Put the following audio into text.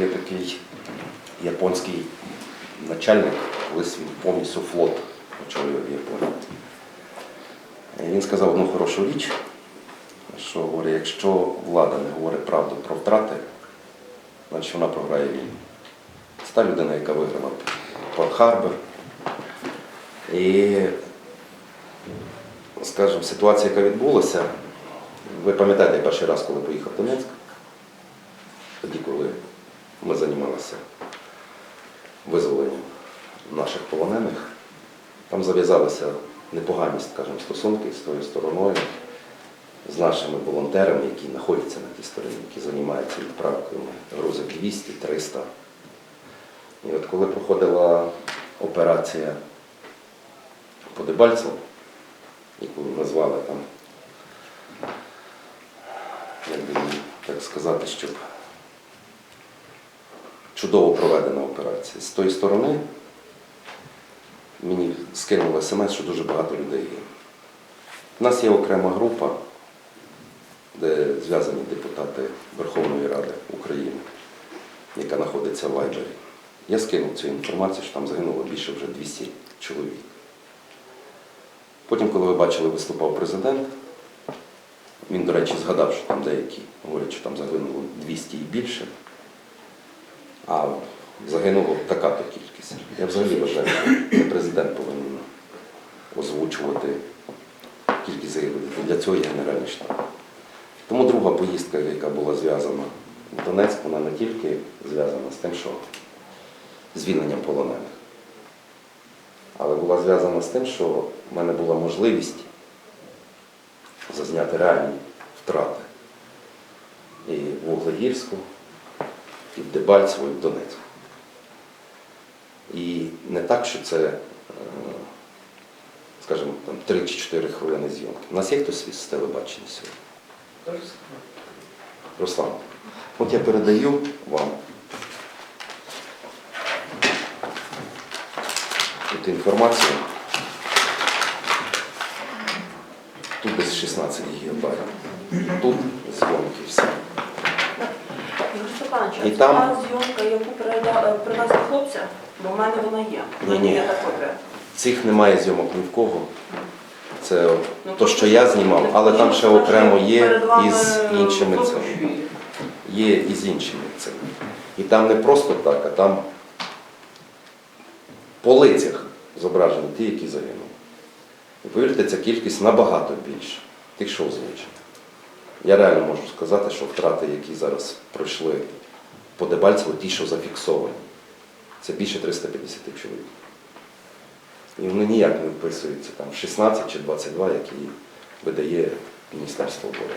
є такий японський начальник, колись він повністю флот очолював Японію. І він сказав одну хорошу річ, що говорить, якщо влада не говорить правду про втрати, значить вона програє війну. Це та людина, яка виграла Порт-Харбор. І, скажімо, ситуація, яка відбулася, ви пам'ятаєте перший раз, коли поїхав в Донецьк, тоді, коли ми займалися визволенням наших полонених, там зав'язалися непогані, скажімо, стосунки з тою стороною, з нашими волонтерами, які знаходяться на тій стороні, які займаються відправкою грузів 200, 300. І от коли проходила операція по Дебальцеву, яку назвали там, як би так сказати, щоб чудово проведена операція. З тої сторони мені скинули смс, що дуже багато людей є. У нас є окрема група, де зв'язані депутати Верховної Ради України, яка знаходиться в Вайбері. Я скинув цю інформацію, що там загинуло більше вже 200 чоловік. Потім, коли ви бачили, виступав президент, він, до речі, згадав, що там деякі говорять, що там загинуло 200 і більше, а загинуло така-то кількість. Я взагалі вважаю, що президент повинен озвучувати кількість загиблих. Для цього є Генеральний штаб. Тому друга поїздка, яка була зв'язана в Донецьк, вона не тільки зв'язана з тим, що звільненням полонених, але була зв'язана з тим, що в мене була можливість зазняти реальні втрати і в Вуглегірську, і в Дебальцево, і в Донецьку. І не так, що це, е, скажімо, там 3 чи 4 хвилини зйомки. У нас є хтось з телебачення сьогодні? Руслан, от я передаю вам тут інформацію. Тут десь 16 гігабайт. Тут зйомки всі. І там- та зйомка, яку е, привезли хлопця, бо в мене вона є. Та копія. Цих немає зйомок ні в кого. Це Ну, то, що я знімав, але там ще окремо є із іншими цими. Є і з іншими цими. І там не просто так, а там по лицях зображені ті, які загинули. І повірте, ця кількість набагато більша, тих, що озвучено. Я реально можу сказати, що втрати, які зараз пройшли по Дебальцеву, ті, що зафіксовані, це більше 350 чоловік. І вони ніяк не вписуються там 16 чи 22, які видає Міністерство оборони.